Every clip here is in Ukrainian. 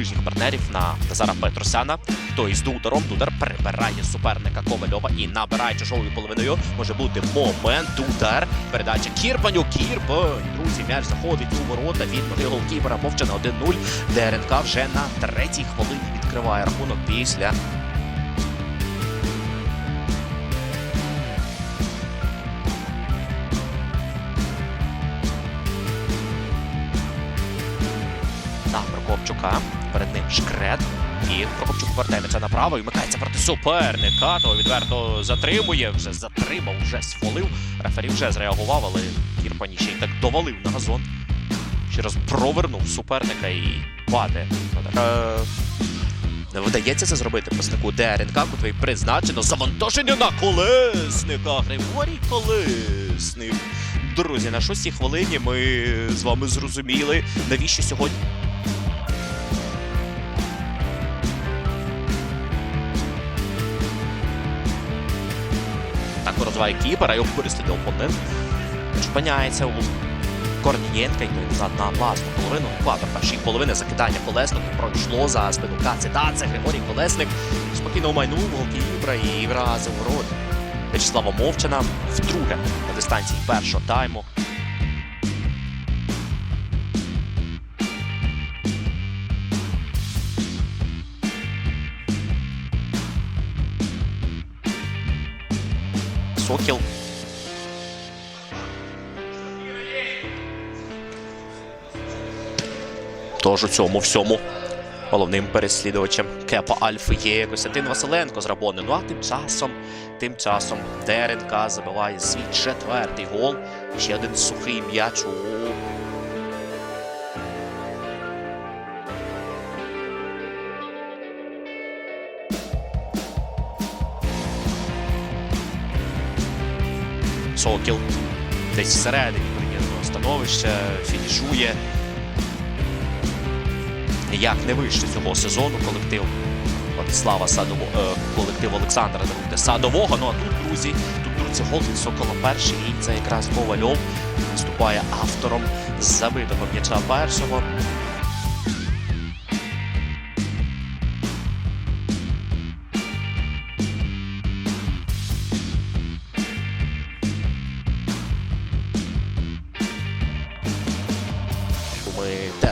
ближніх партнерів на Назара Петросяна. Той з Дударом. Дудар прибирає суперника Ковальова і набирає чужою половиною. Може бути момент. Дудар. Передача Кірпаню. Кірпань. Друзі, м'яч заходить у ворота від ноги голкіпера. Мовчана 1-0. ДРНК вже на третій хвилині відкриває рахунок після на Прокопчука. Ним шкрет. І Прокопчук повертає направо і вмикається проти суперника. Того відверто затримує, вже затримав, вже свалив. Рефері вже зреагував, але Кірпані ще й так довалив на газон. Ще раз провернув суперника і паде. Е, Не вдається це зробити представнику ДРНК, котрий призначено завантаження на колесника. Григорій Колесник. Друзі, на шостій хвилині ми з вами зрозуміли, навіщо сьогодні. Розвиває кіпера, його переслідує опонент. Зупиняється у Корнієнка, йде назад на власну половину. Екватор першої половини закидання колеснику пройшло за спину. Це Григорій Колесник. Спокійно майнув голкіпера і вразив ворот. В'ячеслава Мовчана вдруге на дистанції першого тайму. Сокіл. Тож у цьому всьому головним переслідувачем Кепа Альфи є Костянтин Василенко з Рабони. Ну а тим часом, тим часом ДРНК забиває свій четвертий гол. Ще один сухий м'яч у Сокіл десь всередині прийнятого становища, фінішує. Ніяк не вище цього сезону колектив Владислава Садово, е, колектив Олександра Даруйте Садового. Ну а тут, друзі, тут друзі, гол від Сокола перший, і це якраз Ковальов виступає автором забитого м'яча першого.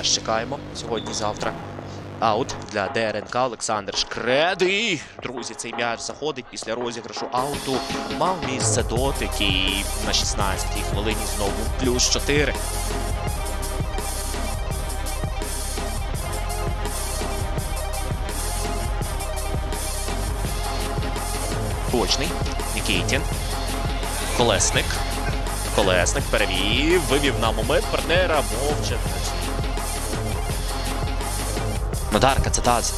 Теж чекаємо сьогодні-завтра. Аут для ДРНК Олександр Шкред. І, друзі, цей м'яч заходить після розіграшу ауту. Мав місце дотик і на 16-й хвилині знову плюс 4. Точний. Нікітін. Колесник. Колесник перевів, вивів на момент партнера Мовчан. Нодарка, це таз.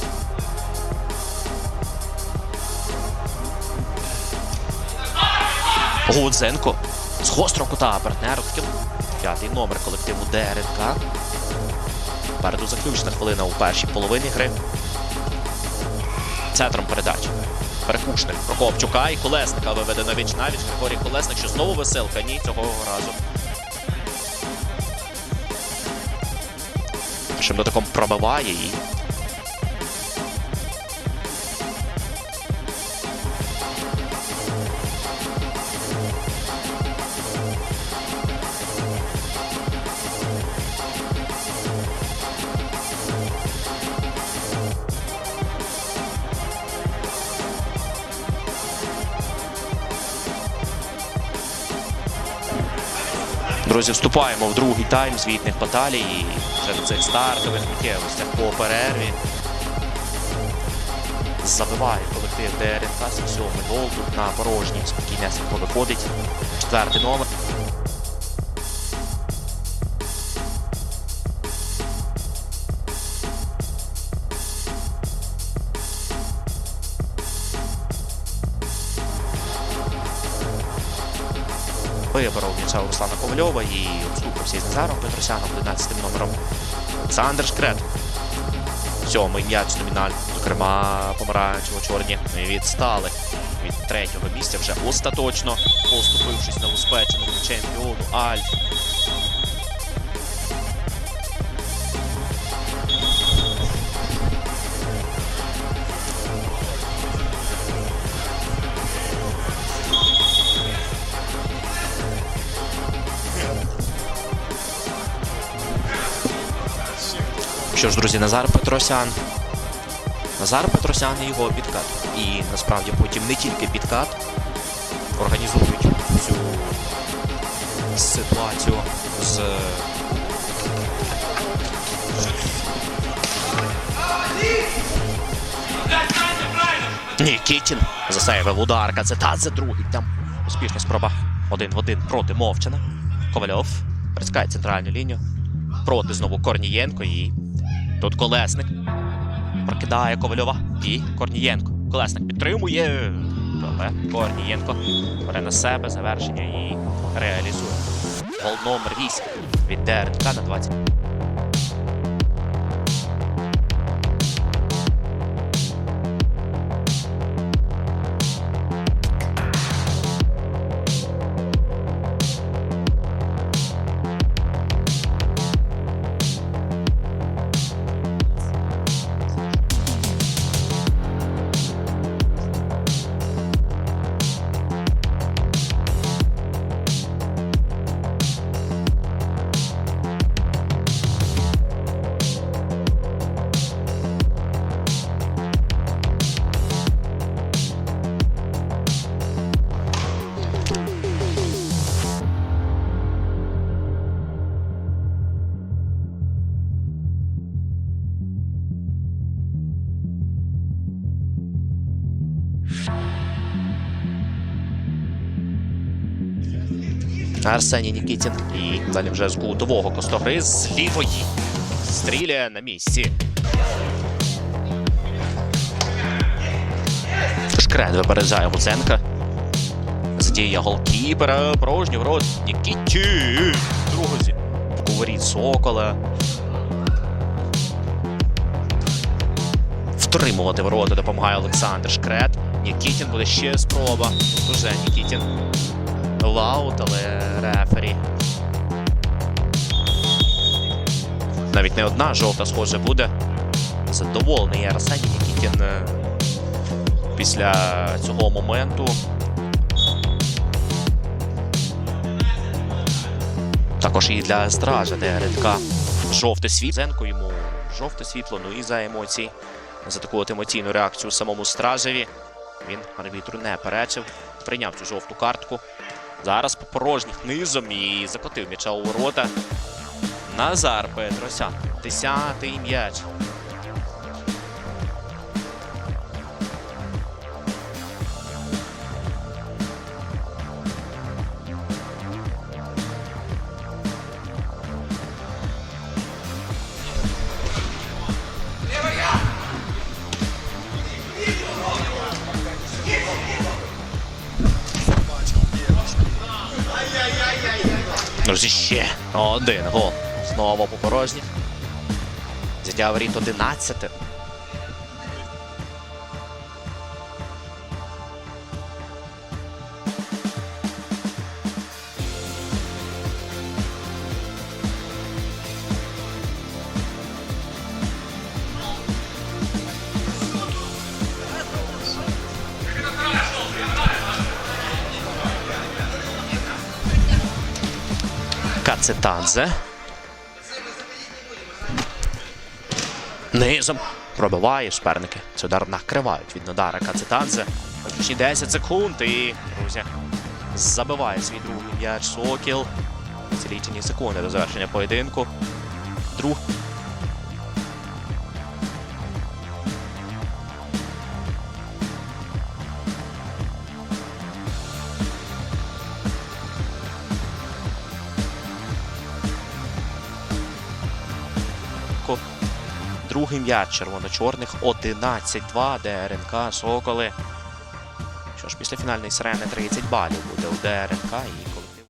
Гудзенко. З гострого кута партнеру. П'ятий номер колективу ДРНК. Переду заключна хвилина у першій половині гри. Центром передачі. Перекушник Прокопчука і Колесника виведе на віч навіч. Григорій Колесник, що знову веселка. Ні, цього разу. Першим дотиком пробиває і Друзі, вступаємо в другий тайм звітних баталій. І вже на цих стартових миттєвостях по перерві. Забиває колектив ДРНК сьомий гол. Тут на порожній спокійнесенько виходить. Четвертий номер. Виборов м'яча Руслана Ковальова і обступився із Назаром Петросяном 11 номером. Олександр Шкрет. Сьомий м'яч номінальний. Зокрема, помаранчево-чорні відстали від третього місця вже остаточно, поступившись на успеченому чемпіону Альф. Що ж, друзі, Назар Петросян. Назар Петросян і його підкат. І насправді потім не тільки підкат організують цю ситуацію з. Нікітін засейвив удар. Кацетадзе другий. Там успішна спроба. Один в один проти Мовчана. Ковальов прискає центральну лінію. Проти знову Корнієнко і тут Колесник. Прокидає Ковальова і Корнієнко. Колесник підтримує. Але Корнієнко бере на себе завершення і реалізує. Гол номер 8 від ДРК на 20. Арсеній Нікітін. І далі вже з кутового костогри з лівої. Стріляє на місці. Шкрет випереджає Гуценка. Задія голкіпера. Порожній ворот. Нікітін. Друзі. Говоріть Сокола. Втримувати ворота допомагає Олександр Шкрет. Нікітін буде ще спроба. Тут уже Нікітін. Лаут, але рефері. Навіть не одна жовта, схоже, буде. Задоволений Арсеній Нікітін е, після цього моменту. Також і для стража, де Редка жовте світло. Зенко йому жовте світло, ну і за емоції. За таку от емоційну реакцію самому стражеві. Він арбітру не перечив, прийняв цю жовту картку. Зараз по порожніх низом і закотив м'яча у ворота. Назар Петросян. Десятий м'яч. Друзі, ще один гол. Знову по порожніх. Зіття воріт 11. Кацетадзе. Низом пробиває суперники. Цей удар накривають від Нодара Кацетадзе. Ще 10 секунд і, друзі, забиває свій другий м'яч Сокіл. Ці лічені секунди до завершення поєдинку. Друг. Другий м'яч червоно-чорних 11-2 ДРНК Соколи. Що ж, після фінальної сирени 30 балів буде у ДРНК і